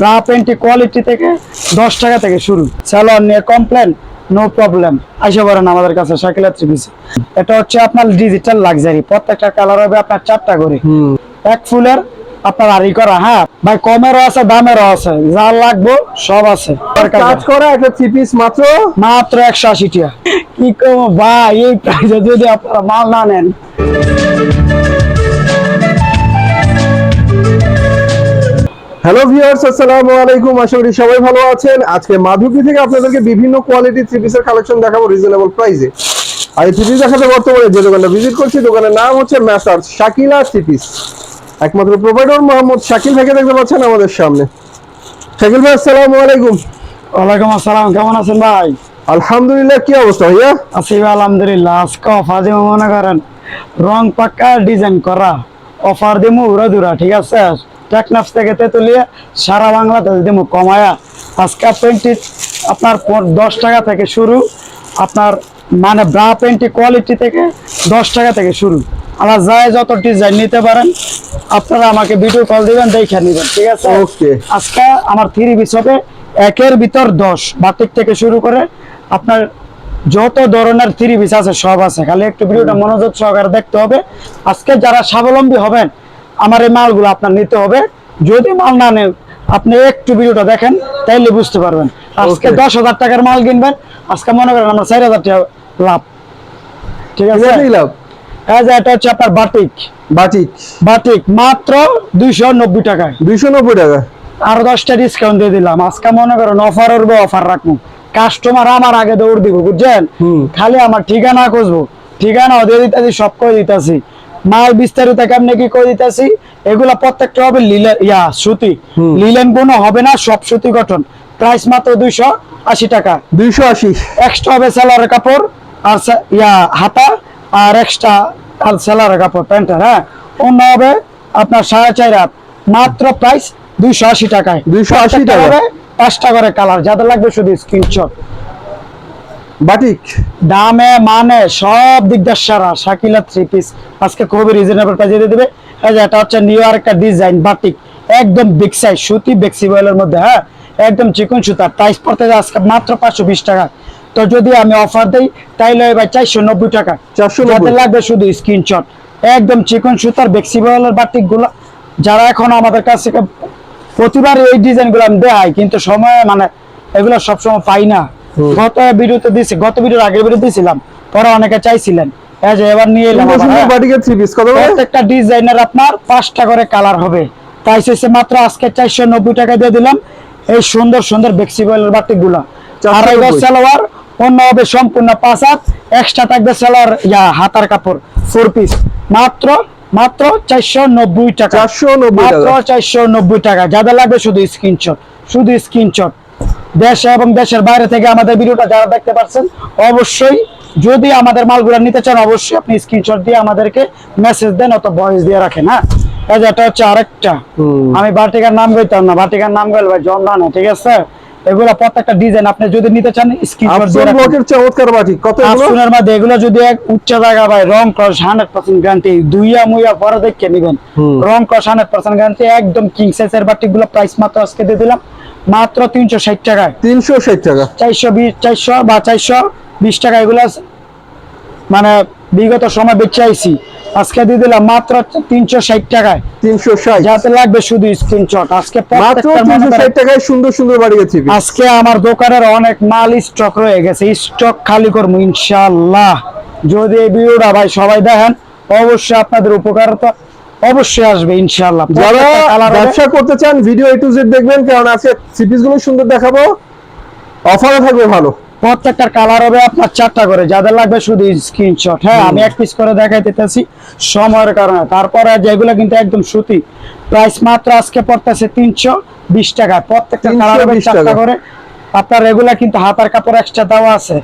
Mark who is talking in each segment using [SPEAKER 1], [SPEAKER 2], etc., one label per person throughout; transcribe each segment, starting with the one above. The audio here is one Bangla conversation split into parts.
[SPEAKER 1] ব্রা প্যান্টি কোয়ালিটি থেকে দশ টাকা থেকে শুরু। স্যালোয়ার নিয়ে কমপ্লেন নো প্রবলেম আইসা পারেন আমাদের কাছে শাকিলা থ্রি এটা হচ্ছে আপনার ডিজিটাল লাক্সারি প্রত্যেকটা কালার হবে আপনার চারটা করে। এক ফুলের আপনার আরি করা হ্যাঁ? ভাই কমেরও আছে দামেরও আছে। যা লাগবে সব আছে।
[SPEAKER 2] কাজ করা একটা থ্রি পিস মাত্র?
[SPEAKER 1] মাত্র একশো আশি টাকা। কি কম ভাই এই প্রাইসে যদি আপনারা মাল না নেন।
[SPEAKER 2] হ্যালো ভিউয়ার্স আসসালামু আলাইকুম আশা করি সবাই ভালো আছেন। আজকে মাধুকী থেকে আপনাদেরকে বিভিন্ন কোয়ালিটি থ্রি পিসের কালেকশন দেখাবো রিজনেবল প্রাইসে আর এই থ্রি পিস দেখাতে বর্তমানে যে দোকানটা ভিজিট করছি দোকানের নাম হচ্ছে ম্যাসার্স শাকিলা থ্রি পিস একমাত্র প্রোভাইডার মোহাম্মদ শাকিল ভাইকে দেখতে পাচ্ছেন আমাদের সামনে। শাকিল ভাই আসসালামু আলাইকুম।
[SPEAKER 1] ওয়ালাইকুম আসসালাম কেমন আছেন ভাই?
[SPEAKER 2] আলহামদুলিল্লাহ কি অবস্থা ভাইয়া?
[SPEAKER 1] আছি ভাই, আলহামদুলিল্লাহ আজকে অফার দিব মনে করেন রং পাক্কা ডিজাইন করা। অফার দিমু উড়া দুরা ঠিক আছে? টেকনাফ থেকে তেতুলিয়া সারা বাংলাদেশ দিমু কমায়া আজকে পেন্টি আপনার দশ টাকা থেকে শুরু। আপনার মানে ব্রা পেন্টি কোয়ালিটি থেকে দশ টাকা থেকে শুরু। আমার যায় যত ডিজাইন নিতে পারেন আপনারা আমাকে ভিডিও কল দিবেন দেখে নেবেন ঠিক আছে?
[SPEAKER 2] ওকে
[SPEAKER 1] আজকে আমার থ্রি পিস হবে একের ভিতর দশ বাটিক থেকে শুরু করে আপনার যত ধরনের থ্রি পিস আছে সব আছে। খালি একটু ভিডিওটা মনোযোগ সহকারে দেখতে হবে। আজকে যারা স্বাবলম্বী হবেন আমার এই মালগুলো আপনার নিতে হবে। যদি মাল না নেন আপনি একটু ভিডিওটা দেখেন তাইলে বুঝতে পারবেন। আজকে দশ হাজার টাকার মাল কিনবেন আজকে মনে করেন আমরা চার হাজার টাকা লাভ। ঠিক আছে?
[SPEAKER 2] লাভ?
[SPEAKER 1] এই এটা হচ্ছে আপনার বাটিক।
[SPEAKER 2] বাটিক।
[SPEAKER 1] বাটিক মাত্র দুইশো নব্বই টাকায়।
[SPEAKER 2] দুইশো নব্বই টাকা?
[SPEAKER 1] আরও দশটা ডিসকাউন্ট দিয়ে দিলাম। আজকে মনে করেন অফার উঠবে অফার রাখব। কাস্টমার আমার আগে দৌড় দিব বুঝছেন? খালি আমার ঠিকানা খুঁজবো। ঠিকানা দিয়ে দিতেছি সব করে দিতেছি। মাল বিস্তারিত কেমনে কি করে দিতেছি? এগুলা প্রত্যেকটা হবে লিলেন ইয়া সুতি। লিলেন কোনো হবে না সব সুতি গঠন। প্রাইস মাত্র দুইশো আশি টাকা।
[SPEAKER 2] দুইশো আশি।
[SPEAKER 1] এক্সট্রা হবে সেলারের কাপড় আর ইয়া হাতা আর এক্সট্রা আর সেলারের কাপড় প্যান্টের হ্যাঁ? অন্য হবে আপনার সাড়ে চার হাত। মাত্র প্রাইস দুইশো আশি টাকায়।
[SPEAKER 2] 280 টাকা।
[SPEAKER 1] হবে পাঁচটা করে কালার। যাদের লাগবে শুধু স্ক্রিনশট
[SPEAKER 2] বাটিক।
[SPEAKER 1] দামে মানে সব দিক দিয়ে সারা। শাকিলা থ্রি পিস আজকে খুবই রিজনেবল প্রাইসে দিয়ে দেবে। এটা হচ্ছে নিউ একটা ডিজাইন বাটিক। একদম বিগ সাইজ সুতি বেক্সিবয়েলের মধ্যে হ্যাঁ? একদম চিকন সুতা। প্রাইস পড়তে আজকে মাত্র পাঁচশো বিশ টাকা। তো যদি আমি অফার দেই তাইলে ভাই চারশো নব্বই টাকা।
[SPEAKER 2] 490
[SPEAKER 1] যাদের লাগবে শুধু স্ক্রিনশট একদম চিকন সুতার বেক্সিবয়েলের বাটিকগুলো যারা এখন আমাদের কাছ থেকে প্রতিবার এই ডিজাইনগুলো আমি দেয় কিন্তু সময় মানে এগুলো সবসময় পাই না। গত ভিডিওতে দিছি গত ভিডিওর আগের ভিডিও দিছিলাম পরে অনেকে চাইছিলেন। এই যে এবার নিয়ে এলাম হ্যাঁ। প্রত্যেকটা ডিজাইনের আপনার পাঁচটা করে কালার হবে। প্রাইস হচ্ছে মাত্র আজকে চারশো নব্বই টাকা দিয়ে দিলাম। এই সুন্দর সুন্দর বেক্সিবয়েলের বাটিকগুলা
[SPEAKER 2] 490
[SPEAKER 1] আড়াই গজ সালোয়ার অন্য হবে সম্পূর্ণ পাঁচ হাত এক্সট্রা থাকবে সালোয়ার ইয়া হাতার কাপড় ফোর পিস মাত্র মাত্র চারশো নব্বই টাকা।
[SPEAKER 2] চারশো নব্বই
[SPEAKER 1] মাত্র চারশো নব্বই টাকা। যাদের লাগবে শুধু স্ক্রিনশট শুধু স্ক্রিনশট দেশ এবং দেশের বাইরে থেকে আমাদের ভিডিওটা যারা দেখতে পাচ্ছেন অবশ্যই যদি আমাদের মালগুলো নিতে চান অবশ্যই আপনি স্ক্রিনশট দিয়ে আমাদেরকে মেসেজ দেন অত ভয়েস দিয়ে রাখেন হ্যাঁ? এই যে এটা হচ্ছে আরেকটা। আমি বাটিকার নাম কইতাম না বাটিকার নাম গেল ভাই জমদানা ঠিক আছে? এগুলো প্রত্যেকটা ডিজাইন আপনি যদি নিতে চান স্ক্রিনশট দিয়ে রাখেন।
[SPEAKER 2] চমৎকার বাটিক কত এগুলো?
[SPEAKER 1] আফসুনের মধ্যে এগুলো যদি এক উচ্চ জায়গা ভাই রং ক্রস হান্ড্রেড পার্সেন্ট গ্যারান্টি দুইয়া মুইয়া পরে দেখে নিবেন। রং ক্রস হান্ড্রেড পার্সেন্ট গ্যারান্টি একদম কিং সাইজের বাটিকগুলো প্রাইস মাত্র আজকে দিয়ে দিলাম। মাত্র তিনশো ষাট টাকায়
[SPEAKER 2] তিনশো ষাট টাকা।
[SPEAKER 1] চারশো বিশ চারশো বা চারশো বিশ টাকা এগুলো মানে বিগত সময় বেঁচে আইছি। আজকে দিয়ে দিলাম মাত্র তিনশো ষাট টাকায়।
[SPEAKER 2] তিনশো ষাট।
[SPEAKER 1] যাতে লাগবে শুধু স্ক্রিনশট আজকে
[SPEAKER 2] ষাট টাকায় সুন্দর সুন্দর থ্রি পিস
[SPEAKER 1] আজকে আমার দোকানের অনেক মাল স্টক রয়ে গেছে। স্টক খালি করব ইনশাল্লাহ যদি এই ভিডিওটা ভাই সবাই দেখেন অবশ্যই আপনাদের উপকারতা অবশ্যই আসবে ইনশাল্লাহ
[SPEAKER 2] যারা। ব্যবসা করতে চান ভিডিও এ টু জেড দেখবেন কারণ আজকে থ্রি পিসগুলো সুন্দর দেখাবো। অফারও থাকবে ভালো।
[SPEAKER 1] প্রত্যেকটার কালার হবে আপনার চারটা করে যাদের লাগবে শুধু স্ক্রিনশট হ্যাঁ আমি এক পিস করে দেখাই দিতেছি সময়ের কারণে। তারপরে যেগুলো কিন্তু একদম সুতি প্রাইস মাত্র আজকে পড়তেছে তিনশো বিশ টাকা প্রত্যেকটা কালার হবে চারটা করে। আপনার এগুলা কিন্তু হাতার কাপড় এক্সট্রা দেওয়া আছে।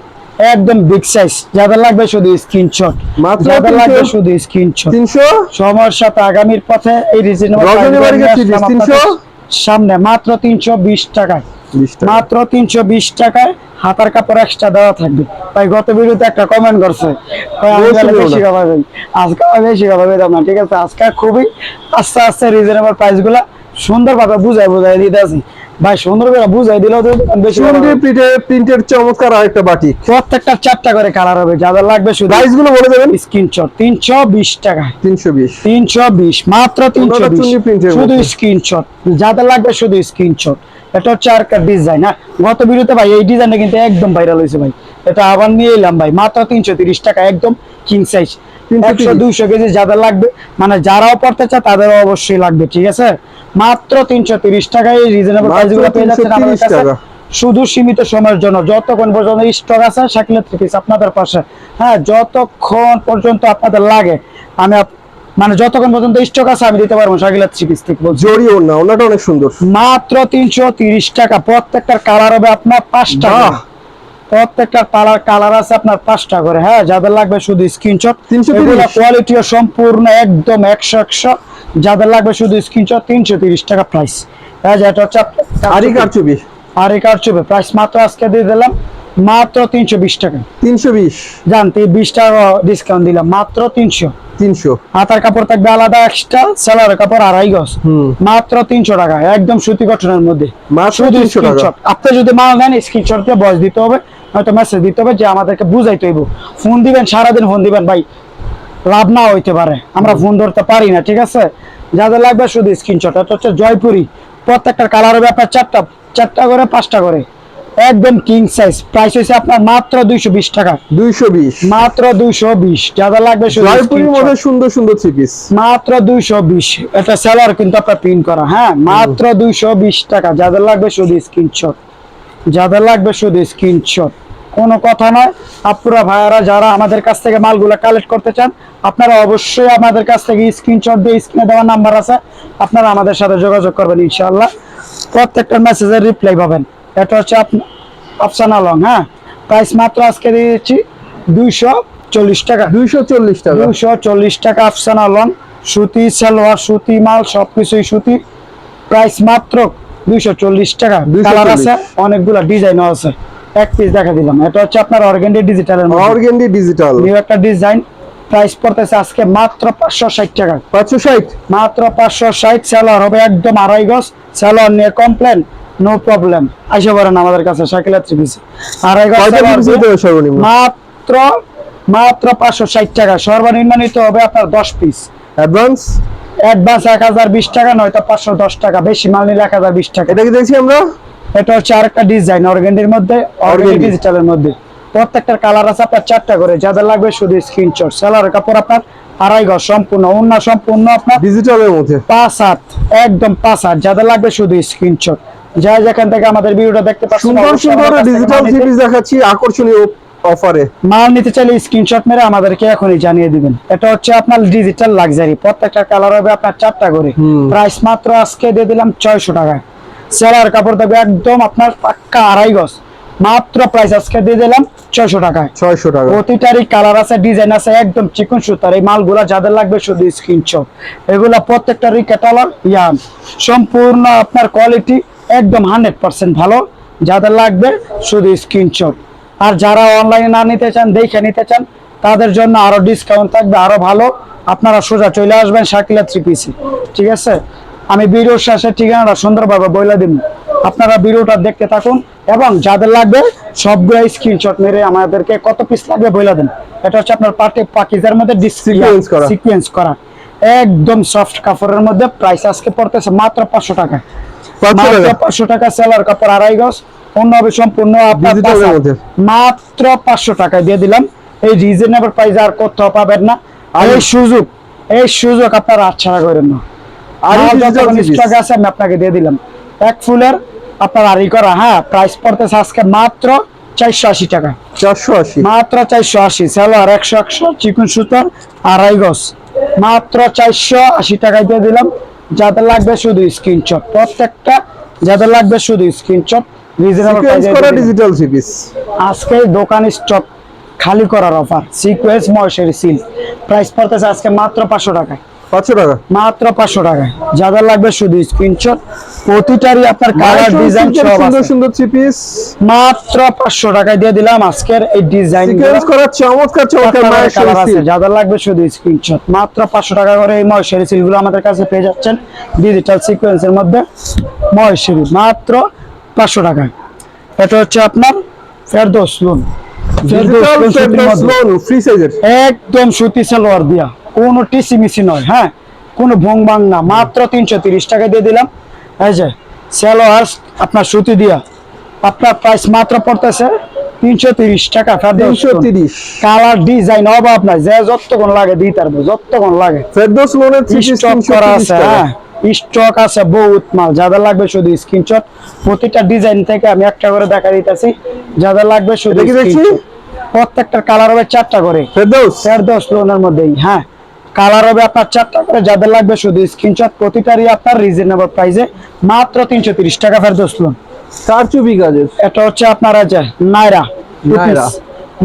[SPEAKER 1] একদম বিগ সাইজ যাদের লাগবে শুধু স্ক্রিনশট
[SPEAKER 2] মাত্র
[SPEAKER 1] যাদের লাগবে শুধু স্ক্রিনশট
[SPEAKER 2] তিনশো?
[SPEAKER 1] সময়ের সাথে আগামীর পথে এই রিজনেবল
[SPEAKER 2] 300
[SPEAKER 1] সামনে। মাত্র তিনশো বিশ টাকায়।
[SPEAKER 2] বিশ টাকা।
[SPEAKER 1] মাত্র তিনশো বিশ টাকায় হাতার কাপড় এক্সট্রা দেওয়া থাকবে। ভাই গত ভিডিওতে একটা কমেন্ট করছে। বেশি
[SPEAKER 2] না।
[SPEAKER 1] খাবার আজকে বেশি পেতাম না ঠিক আছে? আজকে খুবই আস্তে আস্তে রিজনেবল প্রাইসগুলা সুন্দরভাবে বুঝাই বুঝাই দিতে আছি। ভাই সুন্দর করে বুঝাই দিলেও তো বেশি
[SPEAKER 2] প্রিন্টের চমৎকার আরেকটা বাটিক
[SPEAKER 1] প্রত্যেকটা চারটা করে কালার হবে যাদের লাগবে শুধু
[SPEAKER 2] প্রাইসগুলো বলে দেবেন?
[SPEAKER 1] স্ক্রিনশট তিনশো বিশ টাকা।
[SPEAKER 2] তিনশো বিশ।
[SPEAKER 1] তিনশো বিশ মাত্র তিনশো
[SPEAKER 2] ওনারা
[SPEAKER 1] বিশ
[SPEAKER 2] চুন্নি প্রিন্টের
[SPEAKER 1] শুধু স্ক্রিনশট যাদের লাগবে শুধু স্ক্রিনশট এটা হচ্ছে আর ডিজাইন হ্যাঁ? গত ভিডিওতে ভাই এই ডিজাইনটা কিন্তু একদম ভাইরাল হয়েছে ভাই। এটা আবার নিয়ে এলাম ভাই মাত্র তিনশো তিরিশ টাকা একদম কিং সাইজ
[SPEAKER 2] 330
[SPEAKER 1] একশো দুইশো কেজি যাদের লাগবে মানে যারাও পড়তে চায় তাদেরও অবশ্যই লাগবে ঠিক আছে? মাত্র তিনশো তিরিশ টাকায় রিজনেবল প্রাইসগুলো পেয়ে যাচ্ছেন আমাদের কাছে। শুধু সীমিত সময়ের জন্য যতক্ষণ পর্যন্ত স্টক আছে শাকিলা থ্রি পিস আপনাদের পাশে। হ্যাঁ যতক্ষণ পর্যন্ত আপনাদের লাগে আমি মানে যতক্ষণ পর্যন্ত স্টক আছে আমি দিতে পারব শাকিলা থ্রি পিস থেকে বলছি।
[SPEAKER 2] জরি ওনাটা অনেক সুন্দর।
[SPEAKER 1] মাত্র তিনশো তিরিশ টাকা প্রত্যেকটার কালার হবে আপনার পাঁচটা করে।
[SPEAKER 2] বাহ।
[SPEAKER 1] কালার আছে আপনার পাঁচটা করে। হ্যাঁ যাদের লাগবে শুধু স্ক্রিনশট
[SPEAKER 2] তিনশো
[SPEAKER 1] কোয়ালিটিও সম্পূর্ণ একদম একশো একশো। যাদের লাগবে শুধু স্ক্রিনশট তিনশো তিরিশ টাকা প্রাইস হ্যাঁ যেটা হচ্ছে আপনার- চুবি আরিকার চুবি প্রাইস মাত্র আজকে দিয়ে দিলাম। মাত্র তিনশো বিশ টাকা।
[SPEAKER 2] তিনশো বিশ।
[SPEAKER 1] জানতে বিশ টাকা ডিসকাউন্ট দিলাম মাত্র তিনশো।
[SPEAKER 2] তিনশো।
[SPEAKER 1] হাতার কাপড় থাকবে আলাদা এক্সট্রা সেলার কাপড় আড়াই গজ। মাত্র তিনশো টাকা একদম সুতি গঠনের মধ্যে।
[SPEAKER 2] মাত্র
[SPEAKER 1] শুধু
[SPEAKER 2] 300 টাকা।
[SPEAKER 1] স্ক্রিনশট আপনি যদি মাল নেন স্ক্রিনশট দিয়ে বয়স দিতে হবে হয়তো মেসেজ দিতে হবে যে আমাদেরকে বুঝাইতে হইব। ফোন দিবেন সারাদিন ফোন দিবেন ভাই লাভ না হইতে পারে। আমরা ফোন ধরতে পারি না ঠিক আছে? যাদের লাগবে শুধু স্ক্রিনশট এটা হচ্ছে জয়পুরি। প্রত্যেকটার কালার হবে আপনার চারটা চারটা করে পাঁচটা করে। একদম কিং সাইজ প্রাইস হয়েছে আপনার মাত্র দুইশো বিশ টাকা।
[SPEAKER 2] দুইশো বিশ।
[SPEAKER 1] মাত্র দুইশো বিশ। যাদের লাগবে শুধু
[SPEAKER 2] জয়পুরের। মধ্যে সুন্দর সুন্দর থ্রি পিস
[SPEAKER 1] মাত্র দুইশো বিশ। এটা সেলার কিন্তু আপনার প্রিন্ট করা। হ্যাঁ মাত্র দুইশো বিশ টাকা। যাদের লাগবে শুধু স্ক্রিনশট যাদের লাগবে শুধু স্ক্রিনশট কোনো কথা নয় আপুরা ভাইয়ারা যারা আমাদের কাছ থেকে মালগুলো কালেক্ট করতে চান আপনারা অবশ্যই আমাদের কাছ থেকে স্ক্রিনশট দিয়ে স্ক্রিনে দেওয়ার নাম্বার আছে। আপনারা আমাদের সাথে যোগাযোগ করবেন ইনশাআল্লাহ। প্রত্যেকটা মেসেজের রিপ্লাই পাবেন। এটা হচ্ছে আফসানা লং হ্যাঁ? প্রাইস মাত্র আজকে দিয়েছি দুইশো চল্লিশ টাকা।
[SPEAKER 2] দুইশো চল্লিশ টাকা।
[SPEAKER 1] দুশো চল্লিশ টাকা আফসানা লন সুতি সালোয়ার সুতি মাল সবকিছুই সুতি। প্রাইস মাত্র দুইশো চল্লিশ টাকা।
[SPEAKER 2] 240
[SPEAKER 1] কালার আছে অনেকগুলো ডিজাইনও আছে। এক পিস দেখা দিলাম। এটা হচ্ছে আপনার অর্গেন্ডি ডিজিটালের
[SPEAKER 2] অর্গেন্ডি ডিজিটাল
[SPEAKER 1] নিউ একটা ডিজাইন প্রাইস পড়তেছে আজকে মাত্র পাঁচশো ষাট টাকা।
[SPEAKER 2] পাঁচশো ষাট?
[SPEAKER 1] মাত্র পাঁচশো ষাট। সালোয়ার হবে একদম আড়াই গজ। সালোয়ার নিয়ে কমপ্লেন নো প্রবলেম আসে পারেন আমাদের কাছে সাইকেল থ্রি পিস
[SPEAKER 2] হবে সর্বনিম্ন?
[SPEAKER 1] মাত্র মাত্র পাঁচশো ষাট টাকা। সর্বনিম্ন নিতে হবে আপনার দশ পিস
[SPEAKER 2] অ্যাডভান্স
[SPEAKER 1] অ্যাডভান্স এক হাজার বিশ টাকা নয়তো পাঁচশো দশ টাকা। বেশি মাল নিলে এক হাজার বিশ টাকা।
[SPEAKER 2] এটা কি দেখছি আমরা?
[SPEAKER 1] এটা হচ্ছে আরেকটা ডিজাইন অর্গেন্ডির মধ্যে অর্গেন্ডি ডিজিটালের মধ্যে। প্রত্যেকটার কালার আছে আপনার চারটা করে। যাদের লাগবে শুধু স্ক্রিনশট সেলার কাপড় আপনার আড়াই গজ সম্পূর্ণ অন্য সম্পূর্ণ আপনার
[SPEAKER 2] ডিজিটালের মধ্যে?
[SPEAKER 1] পাঁচ হাত একদম পাঁচ হাত। যাদের লাগবে শুধু স্ক্রিনশট যা যেখান থেকে আমাদের ভিডিওটা দেখতে পাচ্ছেন
[SPEAKER 2] সুন্দর সুন্দর ডিজিটাল পিস দেখাচ্ছি আকর্ষণীয় অফারে
[SPEAKER 1] মাল নিতে চাইলে স্ক্রিনশট মেরে আমাদেরকে এখনই জানিয়ে দিবেন। এটা হচ্ছে আপনার ডিজিটাল লাক্সারি প্রত্যেকটা কালার হবে আপনার চারটা করে। প্রাইস মাত্র আজকে দিয়ে দিলাম ছয়শো টাকায়। সেলার কাপড় থাকবে একদম আপনার পাক্কা আড়াই গজ। মাত্র প্রাইস আজকে দিয়ে দিলাম ছয়শো টাকায়।
[SPEAKER 2] ছয়শো টাকা।
[SPEAKER 1] প্রতিটারই কালার আছে ডিজাইন আছে একদম চিকন সুতার। এই মালগুলা যাদের লাগবে শুধু স্ক্রিনশট এগুলা প্রত্যেকটারই ক্যাটালগ ইয়ান। সম্পূর্ণ আপনার কোয়ালিটি একদম হান্ড্রেড পার্সেন্ট ভালো। যাদের লাগবে শুধু স্ক্রিনশট আর যারা অনলাইনে না নিতে চান দেখে নিতে চান তাদের জন্য আরও ডিসকাউন্ট থাকবে আরও ভালো। আপনারা সোজা চলে আসবেন শাকিলা থ্রি পিসি ঠিক আছে? আমি ভিডিওর শেষে ঠিকানাটা সুন্দরভাবে বলে দিব। আপনারা ভিডিওটা দেখতে থাকুন এবং যাদের লাগবে সবগুলো স্ক্রিনশট মেরে আমাদেরকে কত পিস লাগবে বলে দেন। এটা হচ্ছে আপনার পার্টি পাকিজার মধ্যে
[SPEAKER 2] করা।
[SPEAKER 1] করা। একদম সফট কাপড়ের মধ্যে প্রাইস আজকে পড়তেছে মাত্র পাঁচশো টাকা।
[SPEAKER 2] পাঁচশো
[SPEAKER 1] মাত্র
[SPEAKER 2] টাকা।
[SPEAKER 1] পাঁচশো সেলার কাপড় আড়াই গজ। অন্য হবে সম্পূর্ণ আপনার
[SPEAKER 2] Digital এর
[SPEAKER 1] পাঁচ হাত।
[SPEAKER 2] মধ্যে।
[SPEAKER 1] মাত্র পাঁচশো টাকায় দিয়ে দিলাম। এই রিজনেবল প্রাইস আর কোথাও পাবেন না। আর এই সুযোগ এই সুযোগ আপনারা আচ্ছাড়া করেন না।
[SPEAKER 2] আর
[SPEAKER 1] stock আছে আমি আপনাকে দিয়ে দিলাম। এক ফুলের আপনার আড়ি করা হ্যাঁ প্রাইস পড়তেছে আজকে মাত্র চারশো আশি টাকা।
[SPEAKER 2] চারশো আশি।
[SPEAKER 1] মাত্র চারশো আশি। সালোয়ার একশো একশো চিকন সুতার আড়াই গজ। মাত্র চারশো আশি টাকায় দিয়ে দিলাম। যাদের লাগবে শুধু স্ক্রিনশট প্রত্যেকটা যাদের লাগবে শুধু স্ক্রিনশট রিজনেবল
[SPEAKER 2] প্রাইসে করা ডিজিটাল সিপিস পিস
[SPEAKER 1] আজকে দোকান স্টক খালি করার অফার সিকোয়েন্স ময়সের সিল প্রাইস পড়তেছে আজকে মাত্র পাঁচশো টাকায়।
[SPEAKER 2] পাঁচশো টাকা?
[SPEAKER 1] মাত্র পাঁচশো টাকায় যাদের লাগবে শুধু স্ক্রিনশট প্রতিটারই আপনার কালার ডিজাইন
[SPEAKER 2] সুন্দর সুন্দর থ্রি পিস
[SPEAKER 1] মাত্র পাঁচশো টাকায় দিয়ে দিলাম আজকের এই ডিজাইন
[SPEAKER 2] করা চমৎকার চমৎকার
[SPEAKER 1] যাদের লাগবে শুধু স্ক্রিনশট মাত্র পাঁচশো টাকা করে এই সিলগুলো আমাদের কাছে পেয়ে যাচ্ছেন ডিজিটাল সিকোয়েন্সের মধ্যে। মহেশ্বরী মাত্র পাঁচশো টাকায়। এটা হচ্ছে আপনার ফেরদোস লোন একদম সুতি সালোয়ার দিয়া। কোনো টিসি মিসি নয় হ্যাঁ? কোনো ভং ভাং না মাত্র তিনশো তিরিশ টাকা দিয়ে দিলাম। এই যে সালোয়ার আপনার সুতি দিয়া। আপনার প্রাইস মাত্র পড়তেছে তিনশো তিরিশ টাকা
[SPEAKER 2] তিনশো তিরিশ।
[SPEAKER 1] কালার ডিজাইন অভাব নাই যে যতক্ষণ লাগে দিই তারপর যতক্ষণ লাগে।
[SPEAKER 2] ফেরদৌস
[SPEAKER 1] স্টক করা আছে হ্যাঁ? স্টক আছে বহুত মাল যাদের লাগবে শুধু স্ক্রিনশট প্রতিটা ডিজাইন থেকে আমি একটা করে দেখা দিতেছি যাদের লাগবে শুধু। প্রত্যেকটার কালার হবে চারটা করে।
[SPEAKER 2] ফেরদৌস।
[SPEAKER 1] চার দশ লোনের মধ্যেই হ্যাঁ? কালার হবে আপনার চারটা করে যাদের লাগবে শুধু স্ক্রিনশট প্রতিটারই আপনার রিজনেবল প্রাইসে মাত্র তিনশো তিরিশ টাকা ফের দশ লোন
[SPEAKER 2] কারচুপি কাজের?
[SPEAKER 1] এটা হচ্ছে আপনার আছে নাইরা piece,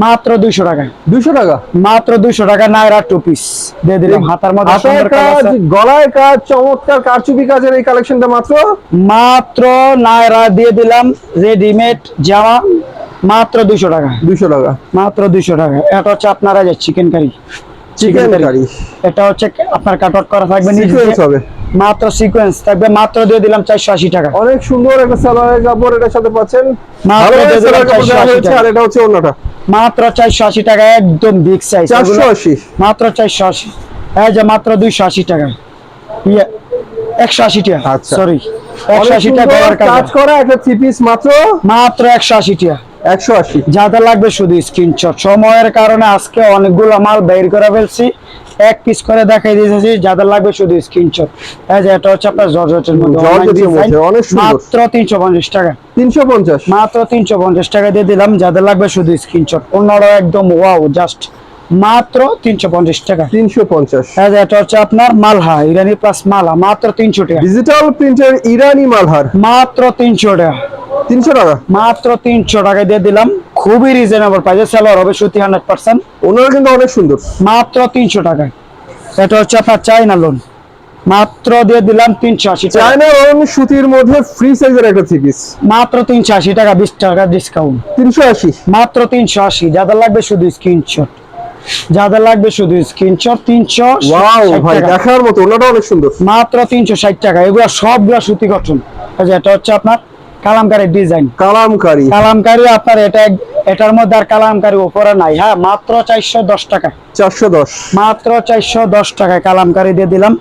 [SPEAKER 1] মাত্র দুইশো টাকা।
[SPEAKER 2] দুশো টাকা?
[SPEAKER 1] মাত্র দুইশো টাকা নাইরা টু পিস দিয়ে দিলাম হাতার মধ্যে
[SPEAKER 2] হাতের
[SPEAKER 1] কাজ।
[SPEAKER 2] গলায় কাজ চমৎকার কারচুপি কাজের এই কালেকশনটা মাত্র?
[SPEAKER 1] মাত্র নাইরা দিয়ে দিলাম রেডিমেড জামা মাত্র দুইশো টাকা।
[SPEAKER 2] দুশো টাকা।
[SPEAKER 1] মাত্র দুইশো টাকা। এটা হচ্ছে আপনারা যে চিকেন কারি
[SPEAKER 2] চিকেন কারি
[SPEAKER 1] এটা হচ্ছে আপনার কাটআউট করা থাকবে
[SPEAKER 2] সিকোয়েন্স হবে।
[SPEAKER 1] মাত্র সিকোয়েন্স থাকবে মাত্র দিয়ে দিলাম চারশো আশি টাকা।
[SPEAKER 2] অনেক সুন্দর একটা সালোয়ারের কাপড় এটার সাথে পাচ্ছেন।
[SPEAKER 1] মাত্র দিয়ে দিলাম
[SPEAKER 2] সালোয়ার কাপড় দেওয়া
[SPEAKER 1] 480
[SPEAKER 2] হয়েছে আর এটা হচ্ছে অন্যটা।
[SPEAKER 1] মাত্র চারশো আশি টাকা একদম বিগ সাইজ মাত্র যে মাত্র দুইশো আশি টাকা। ইয়ে একশো আশি টাকা। সরি একশো
[SPEAKER 2] অনেক
[SPEAKER 1] আশি টাকা কাজ
[SPEAKER 2] করা একটা থ্রি পিস মাত্র।
[SPEAKER 1] মাত্র একশো আশি টাকা।
[SPEAKER 2] একশো আশি।
[SPEAKER 1] যাদের লাগবে শুধু স্ক্রিনশট সময়ের কারণে আজকে অনেকগুলো মাল বের করে ফেলছি। এক পিস করে দেখাই দিয়েছি যাদের লাগবে শুধু স্ক্রিনশট এই যে এটা হচ্ছে আপনার জর্জেটের মধ্যে। মাত্র তিনশো পঞ্চাশ টাকা।
[SPEAKER 2] তিনশো পঞ্চাশ।
[SPEAKER 1] মাত্র তিনশো পঞ্চাশ টাকা দিয়ে দিলাম যাদের লাগবে শুধু স্ক্রিনশট অন্যরা একদম ওয়াও জাস্ট মাত্র তিনশো পঞ্চাশ টাকা।
[SPEAKER 2] তিনশো পঞ্চাশ।
[SPEAKER 1] এটা হচ্ছে আপনার মালহা ইরানি প্লাস মালহা মাত্র তিনশো টাকা।
[SPEAKER 2] ডিজিটাল প্রিন্টের ইরানি মালহার।
[SPEAKER 1] মাত্র তিনশো টাকা।
[SPEAKER 2] তিনশো টাকা?
[SPEAKER 1] মাত্র তিনশো টাকা দিয়ে দিলাম। খুবই রিজনেবল প্রাইসে সেলার হবে সত্যি হান্ড্রেড পার্সেন্ট
[SPEAKER 2] ওনারা কিন্তু অনেক সুন্দর।
[SPEAKER 1] মাত্র তিনশো টাকায়। এটা হচ্ছে আপনার চাইনা লোন মাত্র দিয়ে দিলাম তিনশো আশি
[SPEAKER 2] চায়না রং সুতির মধ্যে ফ্রি সাইজের একটা থ্রি পিস
[SPEAKER 1] মাত্র তিনশো আশি টাকা বিশ টাকা ডিসকাউন্ট
[SPEAKER 2] তিনশো আশি।
[SPEAKER 1] মাত্র তিনশো আশি। যাদের লাগবে শুধু স্ক্রিনশট যাদের লাগবে শুধু স্ক্রিনশট তিনশো
[SPEAKER 2] ওয়াও ভাই দেখার মতো ওনাটা অনেক সুন্দর।
[SPEAKER 1] মাত্র তিনশো ষাট টাকা। এগুলো সবগুলা সুতি গঠন এটা হচ্ছে আপনার কালামকারীর ডিজাইন
[SPEAKER 2] কালামকারি।
[SPEAKER 1] কালামকারী আপনার এটা এটার মধ্যে আর কালামকারী উপরে নাই। হ্যাঁ মাত্র চারশো দশ টাকা
[SPEAKER 2] চারশো দশ।
[SPEAKER 1] মাত্র চারশো দশ টাকায় কালামকারী দিয়ে দিলাম।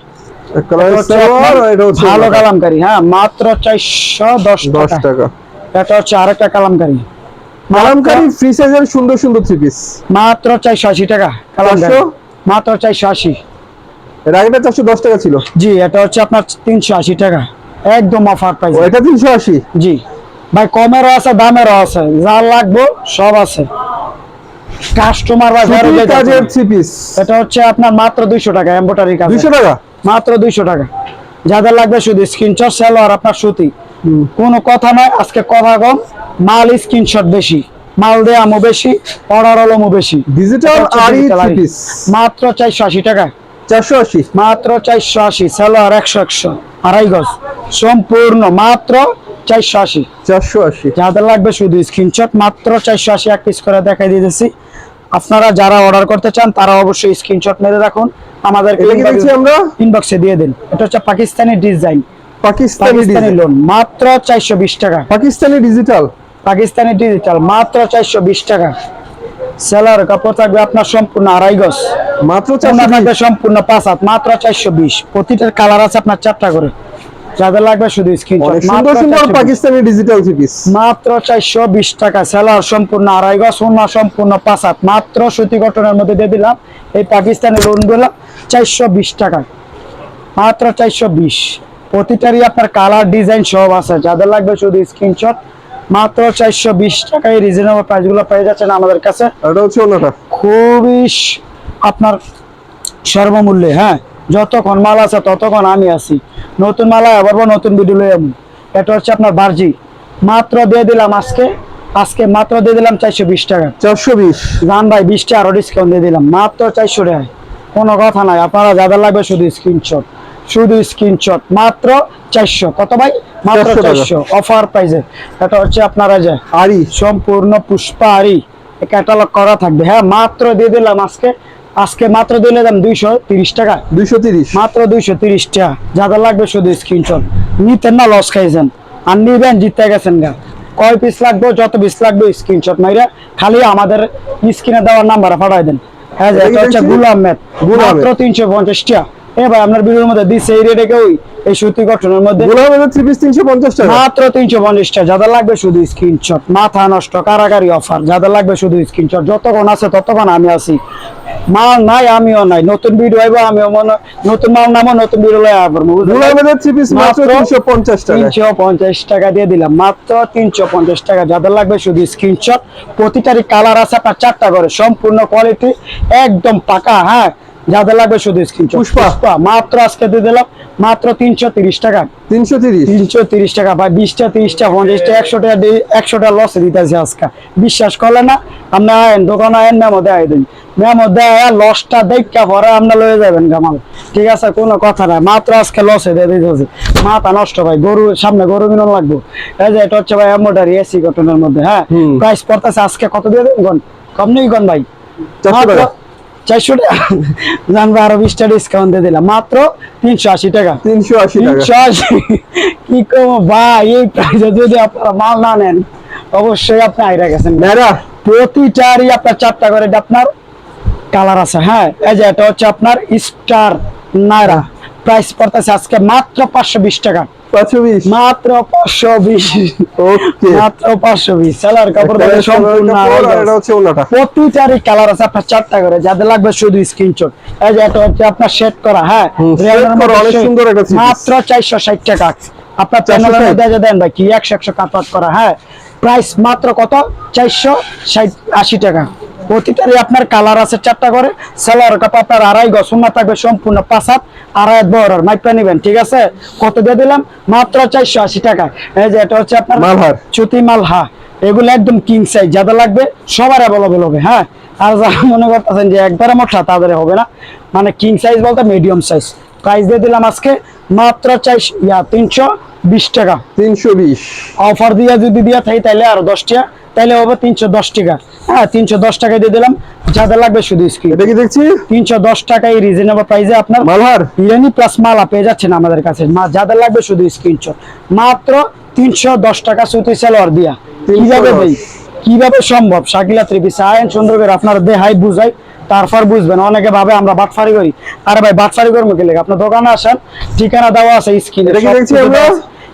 [SPEAKER 1] ভালো। কালামকারী হ্যাঁ মাত্র চারশো দশ টাকা। এটা হচ্ছে আরেকটা কালামকারী।
[SPEAKER 2] কালামকারি ফ্রি সাইজের সুন্দর সুন্দর থ্রি পিস
[SPEAKER 1] মাত্র চারশো আশি টাকা কালামকারী।
[SPEAKER 2] মাত্র
[SPEAKER 1] মাত্র চারশো আশি।
[SPEAKER 2] এর আগেটা চারশো দশ টাকা ছিল।
[SPEAKER 1] জি এটা হচ্ছে আপনার তিনশো আশি টাকা। একদম অফার প্রাইস
[SPEAKER 2] এটা তিনশো আশি?
[SPEAKER 1] জি। ভাই কমেরও আছে দামেরও আছে। যা লাগবে সব আছে। কাস্টমার বা ঘরে
[SPEAKER 2] সুতির কাজের
[SPEAKER 1] হবে।
[SPEAKER 2] থ্রি পিস
[SPEAKER 1] এটা হচ্ছে আপনার মাত্র দুইশো টাকা এম্বোটারি কাজ
[SPEAKER 2] দুশো টাকা?
[SPEAKER 1] মাত্র দুইশো টাকা। যাদের লাগবে শুধু স্ক্রিনশট সেলোয়ার আপনার সুতি। কোনো কথা নয় আজকে কথা কম মাল স্ক্রিনশট বেশি। মাল দেয়ামও বেশি অর্ডার হলমও বেশি।
[SPEAKER 2] ডিজিটাল আরি
[SPEAKER 1] মাত্র চারশো আশি টাকা
[SPEAKER 2] চারশো আশি।
[SPEAKER 1] মাত্র চারশো আশি সেলোয়ার একশো একশো আড়াই গজ। সম্পূর্ণ মাত্র চারশো আশি।
[SPEAKER 2] চারশো আশি।
[SPEAKER 1] যাদের লাগবে শুধু স্ক্রিনশট মাত্র চারশো আশি এক পিস করে দেখাই দিতেছি। আপনারা যারা অর্ডার করতে চান তারা অবশ্যই স্ক্রিনশট মেরে রাখুন। আমাদের
[SPEAKER 2] আমরা?
[SPEAKER 1] ইনবক্সে দিয়ে দিন। এটা হচ্ছে পাকিস্তানি ডিজাইন
[SPEAKER 2] পাকিস্তানি
[SPEAKER 1] পাকিস্তানি লোন মাত্র চারশো বিশ টাকা।
[SPEAKER 2] পাকিস্তানি ডিজিটাল
[SPEAKER 1] পাকিস্তানি ডিজিটাল মাত্র চারশো বিশ টাকা। সেলার কাপড় থাকবে আপনার সম্পূর্ণ আড়াই গজ।
[SPEAKER 2] মাত্র
[SPEAKER 1] থাকবে সম্পূর্ণ পাঁচ হাত মাত্র চারশো বিশ। প্রতিটার কালার আছে আপনার চারটা করে। যাদের লাগবে শুধু স্ক্রিনশট
[SPEAKER 2] সুন্দর সুন্দর পাকিস্তানি ডিজিটাল পিস
[SPEAKER 1] মাত্র টাকা। সেলার সম্পূর্ণ আড়াই গজ ওনা সম্পূর্ণ পাঁচ হাত। মাত্র সুতি মধ্যে দিয়ে দিলাম। এই পাকিস্তানি লোনগুলো চারশো বিশ টাকা। মাত্র চারশো বিশ। প্রতিটারই আপনার কালার ডিজাইন সব আছে। যাদের লাগবে শুধু স্ক্রিনশট মাত্র চারশো বিশ টাকায় রিজনেবল প্রাইসগুলো পেয়ে যাচ্ছেন আমাদের কাছে।
[SPEAKER 2] এটা হচ্ছে ওনাটা
[SPEAKER 1] খুবই আপনার সর্বমূল্যে হ্যাঁ যতক্ষণ মাল আছে ততক্ষণ আমি আছি। নতুন মালা আবার নতুন ভিডিও লই আমি এটা হচ্ছে আপনার বার্জি। মাত্র দিয়ে দিলাম আজকে। আজকে মাত্র দিয়ে দিলাম চারশো বিশ টাকা।
[SPEAKER 2] চারশো বিশ।
[SPEAKER 1] জান ভাই বিশটা আরও ডিসকাউন্ট দিয়ে দিলাম। মাত্র চারশো টাকায়। কোনো কথা নাই। আপনারা যাদের লাগবে শুধু স্ক্রিনশট শুধু স্ক্রিনশট মাত্র চারশো। কত ভাই? মাত্র চারশো অফার প্রাইজে। এটা হচ্ছে আপনারা যে
[SPEAKER 2] আরি
[SPEAKER 1] সম্পূর্ণ পুষ্পা আরি ক্যাটালগ করা থাকবে। হ্যাঁ মাত্র দিয়ে দিলাম আজকে। আজকে মাত্র দিলে দাম দুইশো তিরিশ টাকা।
[SPEAKER 2] দুইশো তিরিশ।
[SPEAKER 1] মাত্র দুইশো তিরিশ টাকা। যাদের লাগবে শুধু স্ক্রিনশট। নিতেন না লস খাইছেন। আর নিবেন জিতে গেছেন গা। কয় পিস লাগবে যত পিস লাগবে স্ক্রিনশট মাইরা খালি আমাদের স্ক্রিনে দেওয়ার নাম্বার পাঠাই দেন। হ্যাঁ এটা হচ্ছে
[SPEAKER 2] দেখছি।
[SPEAKER 1] গুল আহমেদ মাত্র তিনশো পঞ্চাশ টাকা। এ ভাই আপনার ভিডিওর মধ্যে দিচ্ছে এই রেটে কেউ এই সুতি গঠনের মধ্যে
[SPEAKER 2] টাকা।
[SPEAKER 1] মাত্র তিনশো পঞ্চাশ টাকা। যাদের লাগবে শুধু স্ক্রিনশট মাথা নষ্ট কারাগারি অফার যাদের লাগবে শুধু স্ক্রিনশট যতক্ষণ আছে ততক্ষণ আমি আছি। মাল নাই আমিও নাই। নতুন ভিডিও আইবো আমিও মনে নতুন মাল নামো নতুন ভিডিও লয়ে আবার
[SPEAKER 2] গোলামের থ্রি পিস মাত্র
[SPEAKER 1] মাত্র
[SPEAKER 2] তিনশো পঞ্চাশ টাকা।
[SPEAKER 1] তিনশো পঞ্চাশ টাকা দিয়ে দিলাম। মাত্র তিনশো পঞ্চাশ টাকা। যাদের লাগবে শুধু স্ক্রিনশট প্রতিটারই কালার আছে আপনার চারটা করে সম্পূর্ণ কোয়ালিটি একদম পাকা হ্যাঁ? যাদের লাগবে শুধু স্ক্রিনশট
[SPEAKER 2] পুষ্পা।
[SPEAKER 1] মাত্র আজকে দিয়ে দিলাম মাত্র তিনশো তিরিশ টাকা।
[SPEAKER 2] তিনশো তিরিশ?
[SPEAKER 1] তিনশো তিরিশ টাকা। বা বিশটা তিরিশটা পঞ্চাশটা একশোটা একশোটা লসে দিতেছে আজকে। বিশ্বাস করলে না আপনি আয়েন দোকানে আয়েন মেমো দেয় দিন। মেমো দেয় লসটা দেখা পরে আপনি লয়ে যাবেন গামাল ঠিক আছে কোনো কথা নাই। মাত্র আজকে লসে দিয়ে দিতেছে। মাথা নষ্ট ভাই গরু সামনে গরু কিনুন লাগবো। এই যে এটা হচ্ছে ভাই এমোটারি এসি কটনের মধ্যে হ্যাঁ? প্রাইস পড়তেছে আজকে কত দিয়ে দেবেন? গন কম নেই গন ভাই।
[SPEAKER 2] চারশো টাকা।
[SPEAKER 1] আরও বিশটা ডিসকাউন্ট দিয়ে দিলাম। মাত্র তিনশো আশি টাকা।
[SPEAKER 2] তিনশো আশি টাকা।
[SPEAKER 1] তিনশো আশি? কি করব ভাই এই প্রাইসে যদি আপনারা মাল না নেন অবশ্যই আপনি আইরা গেছেন। প্রতিটারই আপনার চারটা করে আপনার কালার আছে হ্যাঁ? এই যে এটা হচ্ছে আপনার স্টার নাইরা প্রাইস পড়তেছে আজকে মাত্র পাঁচশো বিশ টাকা। মাত্র পাঁচশো বিশ। মাত্র পাঁচশো বিশ। সেলার কাপড় সম্পূর্ণ আড়াই গজ।
[SPEAKER 2] এটা হচ্ছে ওনাটা
[SPEAKER 1] প্রতিটারই কালার আছে আপনার চারটা করে। যাদের লাগবে শুধু স্ক্রিনশট এই যে এটা হচ্ছে আপনার সেট করা হ্যাঁ। মাত্র চারশো ষাট টাকা। আপনার চ্যানেলের মধ্যে দেন ভাই কি একশো করা হ্যাঁ? প্রাইস মাত্র কত? চারশো ষাট আশি টাকা। প্রতিটারই আপনার কালার আছে চারটা করে। সেলার কাপ আপনার আড়াই গজ সোনা থাকবে সম্পূর্ণ পাঁচ হাত আড়াই বড় মাইপা নিবেন ঠিক আছে? কত দিয়ে দিলাম? মাত্র চারশো আশি টাকা। এই যে এটা হচ্ছে আপনার
[SPEAKER 2] মালহার।
[SPEAKER 1] চুতি মাল হা এগুলো একদম কিং সাইজ যাদের লাগবে সবার অ্যাভেলেবল হবে হ্যাঁ? আর যারা মনে করতেছেন যে একবারে মোটা তাদের হবে না। মানে কিং সাইজ বলতে মিডিয়াম সাইজ প্রাইস দিয়ে দিলাম আজকে মাত্র চাই ইয়া তিনশো বিশ টাকা।
[SPEAKER 2] তিনশো বিশ।
[SPEAKER 1] অফার দিয়ে যদি দিয়ে থাকি তাহলে আরও দশ টাকা। তাহলে হবে তিনশো দশ টাকা। হ্যাঁ তিনশো দশ টাকা দিয়ে দিলাম। যাদের লাগবে শুধু স্ক্রিন
[SPEAKER 2] এটা কি দেখছি?
[SPEAKER 1] তিনশো দশ টাকায় রিজনেবল প্রাইসে আপনার
[SPEAKER 2] মালহার?
[SPEAKER 1] ইরানি প্লাস মালা পেয়ে যাচ্ছেন আমাদের কাছে। মা যাদের লাগবে শুধু স্ক্রিনশট মাত্র তিনশো দশ টাকা সুতি সালোয়ার দিয়া। কীভাবে
[SPEAKER 2] 310
[SPEAKER 1] ভাই? কীভাবে সম্ভব? শাকিলা ত্রিপি আয়ন সুন্দর করে আপনার দেহাই বুঝাই তারপর বুঝবেন। অনেকে ভাবে আমরা বাটফারি করি। আরে ভাই বাটফারি করব কি লেগে? আপনার দোকানে আসেন ঠিকানা দেওয়া আছে স্ক্রিনে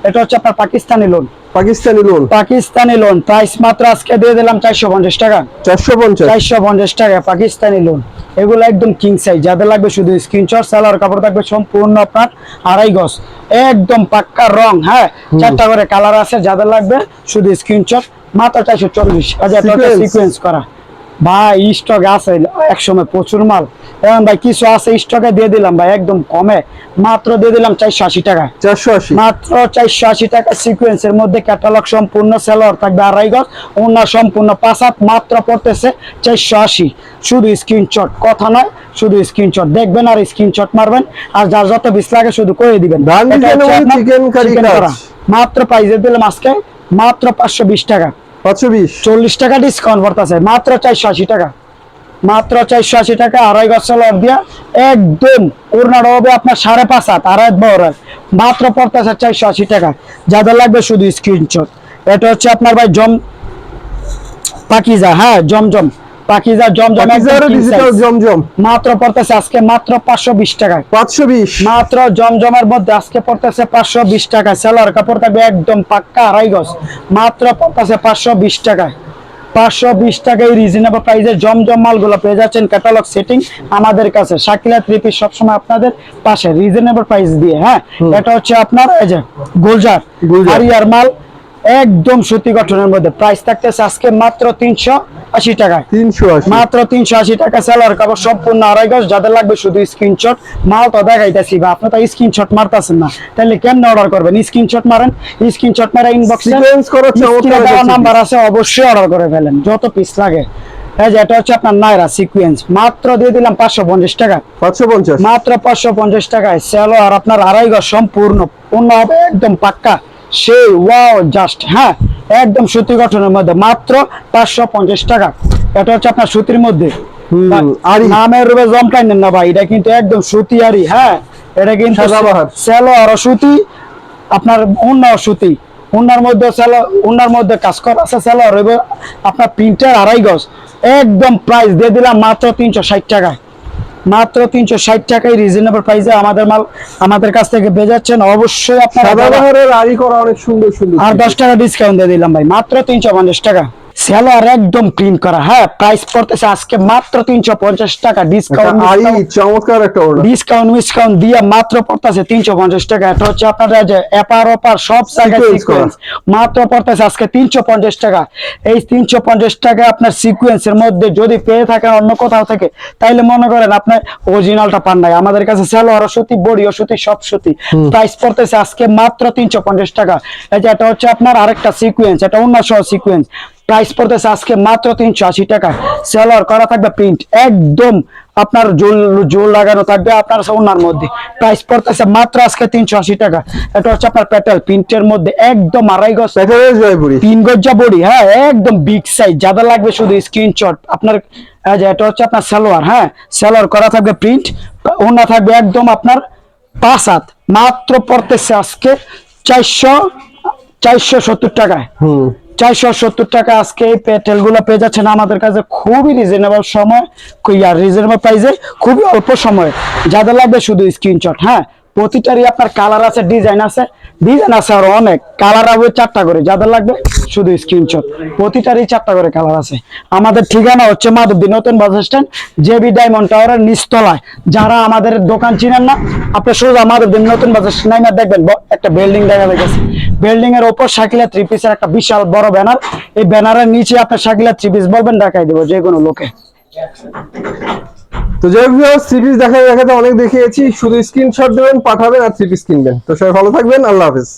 [SPEAKER 2] এটা
[SPEAKER 1] হচ্ছে আপনার Pakistani lawn
[SPEAKER 2] Pakistani lawn
[SPEAKER 1] Pakistani lawn price মাত্র আজকে দিয়ে দিলাম চারশো পঞ্চাশ টাকা।
[SPEAKER 2] চারশো পঞ্চাশ।
[SPEAKER 1] চারশো পঞ্চাশ টাকা পাকিস্তানি লোন এগুলো একদম কিং সাইজ যাদের লাগবে শুধু স্ক্রিনশট সালোয়ার কাপড় থাকবে সম্পূর্ণ আপনার আড়াই গজ। একদম পাক্কা রং হ্যাঁ? চারটা করে কালার আছে যাদের লাগবে শুধু স্ক্রিনশট মাত্র চারশো চল্লিশ। সিকোয়েন্স করা। ভাই স্টক আছে এক সময় প্রচুর মাল। এখন ভাই কিছু আছে স্টকে দিয়ে দিলাম ভাই একদম কমে। মাত্র দিয়ে দিলাম চারশো আশি টাকা।
[SPEAKER 2] চারশো আশি?
[SPEAKER 1] মাত্র চারশো আশি টাকা সিকুয়েন্সের মধ্যে ক্যাটালগ সম্পূর্ণ সেলর থাকবে আড়াই গজ ওনার সম্পূর্ণ পাঁচ হাত মাত্র পড়তেছে চারশো আশি। শুধু স্ক্রিনশট কথা নয় শুধু স্ক্রিনশট দেখবেন আর স্ক্রিনশট মারবেন আর যার যত বিশ লাগে শুধু করে দিবেন। মাত্র প্রাইজে দিলাম আজকে মাত্র পাঁচশো বিশ টাকা।
[SPEAKER 2] পাঁচশো বিশ।
[SPEAKER 1] চল্লিশ টাকা ডিসকাউন্ট পড়তেছে। মাত্র চারশো আশি টাকা। মাত্র চারশো আশি টাকা আড়াই গছ সেলর দিয়া। একদম ওড়নাটা হবে আপনার সাড়ে পাঁচ হাত, আড়াই বড়। মাত্র পড়তেছে চারশো আশি টাকা। যাদের লাগবে শুধু স্ক্রিনশট এটা হচ্ছে আপনার ভাই জম পাকিজা। হ্যাঁ জমজম। পাকিজা জমজম
[SPEAKER 2] ডিজিটাল জমজম।
[SPEAKER 1] মাত্র পড়তেছে আজকে মাত্র পাঁচশো বিশ টাকায়।
[SPEAKER 2] পাঁচশো বিশ।
[SPEAKER 1] মাত্র জমজমের মধ্যে আজকে পড়তেছে পাঁচশো বিশ টাকা সেলার কাপড় থাকবে একদম পাক্কা আড়াই গজ। মাত্র পড়তেছে পাঁচশো বিশ টাকায়। পাঁচশো বিশ টাকায় রিজনেবল প্রাইসে জমজম মালগুলো পেয়ে যাচ্ছেন ক্যাটালগ সেটিং আমাদের কাছে। শাকিলা সবসময় আপনাদের পাশে রিজনেবল প্রাইস দিয়ে হ্যাঁ? এটা হচ্ছে আপনার এই যে গুলজার
[SPEAKER 2] গুলজার।
[SPEAKER 1] হারিয়ার মাল একদম সুতি গঠনের মধ্যে। প্রাইস থাকতেছে আজকে মাত্র তিনশো আশি
[SPEAKER 2] তিনশো
[SPEAKER 1] মাত্র তিনশো আশি টাকা সেলার কাপড় সম্পূর্ণ আড়াই গজ। যাদের লাগবে শুধু স্ক্রিনশট মাল তো দেখাইতেছি বা আপনি তো স্ক্রিনশট মারতেছেন না। তাহলে কেমনে অর্ডার করবেন? স্ক্রিনশট মারেন স্ক্রিনশট মারা ইনবক্সে। নাম্বার আছে অবশ্যই অর্ডার করে ফেলেন যত পিস লাগে। এই যে এটা হচ্ছে আপনার নাইরা সিকুয়েন্স মাত্র দিয়ে দিলাম পাঁচশো পঞ্চাশ টাকা।
[SPEAKER 2] পাঁচশো পঞ্চাশ।
[SPEAKER 1] মাত্র পাঁচশো পঞ্চাশ টাকায় সেলো আর আপনার আড়াই গজ সম্পূর্ণ পূর্ণ হবে একদম পাক্কা। সেই ওয়াও জাস্ট হ্যাঁ একদম সুতি গঠনের মধ্যে মাত্র পাঁচশো পঞ্চাশ টাকা। এটা হচ্ছে আপনার সুতির মধ্যে।
[SPEAKER 2] আড়ি।
[SPEAKER 1] নামের রূপে জমকাই নেন না ভাই এটা কিন্তু একদম সুতি আরি হ্যাঁ এটা কিন্তু
[SPEAKER 2] সাদাবাহার।
[SPEAKER 1] সেলো আর সুতি আপনার অন্য সুতি। উন্নার মধ্যে সেলো উন্নার মধ্যে কাজ করা আছে সেলো আপনার প্রিন্টার আড়াই গজ। একদম প্রাইস দিয়ে দিলাম মাত্র তিনশো ষাট টাকায়। মাত্র তিনশো ষাট টাকায় রিজনেবল প্রাইসে আমাদের মাল আমাদের কাছ থেকে বেজাচ্ছেন অবশ্যই আপনার আর দশ টাকা ডিসকাউন্ট দিয়ে দিলাম ভাই। মাত্র তিনশো পঞ্চাশ টাকা। সেলার একদম প্রিন্ট করা। হ্যাঁ প্রাইস পড়তেছে আজকে মাত্র তিনশো পঞ্চাশ টাকা। ডিসকাউন্ট
[SPEAKER 2] চমৎকার একটা
[SPEAKER 1] ডিসকাউন্ট মিসকাউন্ট দিয়ে মাত্র পড়তেছে তিনশো পঞ্চাশ টাকা। এটা হচ্ছে আপনারা যে এপার ওপার সব জায়গায় সিকোয়েন্স মাত্র পড়তেছে আজকে তিনশো পঞ্চাশ টাকা। এই তিনশো পঞ্চাশ টাকা আপনার সিকোয়েন্সের মধ্যে যদি পেয়ে থাকেন অন্য কোথাও থেকে তাইলে মনে করেন আপনার অরিজিনালটা পান নাই। আমাদের কাছে সেলোয়ার সুতি বড়ি সুতি সব সুতি প্রাইস পড়তেছে আজকে মাত্র তিনশো পঞ্চাশ টাকা। এই যে এটা হচ্ছে আপনার আরেকটা সিকোয়েন্স এটা অন্য সহ সিকোয়েন্স প্রাইস পড়তেছে আজকে মাত্র তিনশো আশি টাকা। সেলোয়ার করা থাকবে প্রিন্ট একদম আপনার জোল জোল লাগানো থাকবে আপনার ওনার মধ্যে। প্রাইস পড়তেছে মাত্র আজকে তিনশো আশি টাকা। এটা হচ্ছে আপনার পেটেল প্রিন্টের মধ্যে একদম আড়াই গজ তিন গজ্জা বডি হ্যাঁ একদম বিগ সাইজ যাদের লাগবে শুধু স্ক্রিনশট আপনার এটা হচ্ছে আপনার সালোয়ার হ্যাঁ সালোয়ার করা থাকবে প্রিন্ট ওনা থাকবে একদম আপনার পাঁচ হাত। মাত্র পড়তেছে আজকে চারশো চারশো সত্তর টাকায়।
[SPEAKER 2] হুম।
[SPEAKER 1] চারশো সত্তর টাকা আজকে এই পেটেলগুলো পেয়ে যাচ্ছেন। আমাদের কাছে খুবই রিজনেবল সময়। রিজনেবল প্রাইসে খুবই অল্প সময়ে। যাদের লাগবে শুধু স্ক্রিনশট হ্যাঁ? প্রতিটারই আপনার কালার আছে ডিজাইন আছে। ডিজাইন আছে আরও অনেক। কালার হবে চারটা করে। যাদের লাগবে শুধু স্ক্রিনশট প্রতিটারই চারটা করে কালার আছে। আমাদের ঠিকানা হচ্ছে মাধবদী নতুন বাস স্ট্যান্ড জেবি ডায়মন্ড টাওয়ারের নিচতলায়। যারা আমাদের দোকান চিনেন না আপনি সোজা মাধবদী নতুন বাস স্ট্যান্ড দেখবেন একটা বিল্ডিং দেখা গেছে বিল্ডিং এর উপর শাকিলা থ্রি পিসের একটা বিশাল বড় ব্যানার এই ব্যানারের নিচে আপনার শাকিলা থ্রি পিস বলবেন, দেখাই দেবো যে কোনো লোকে।
[SPEAKER 2] তো যাই হোক থ্রি পিস দেখা দেখাতে অনেক দেখিয়েছি। শুধু স্ক্রিনশট দেবেন, পাঠাবেন আর থ্রি পিস কিনবেন। তো সবাই ভালো থাকবেন, আল্লাহ হাফেজ।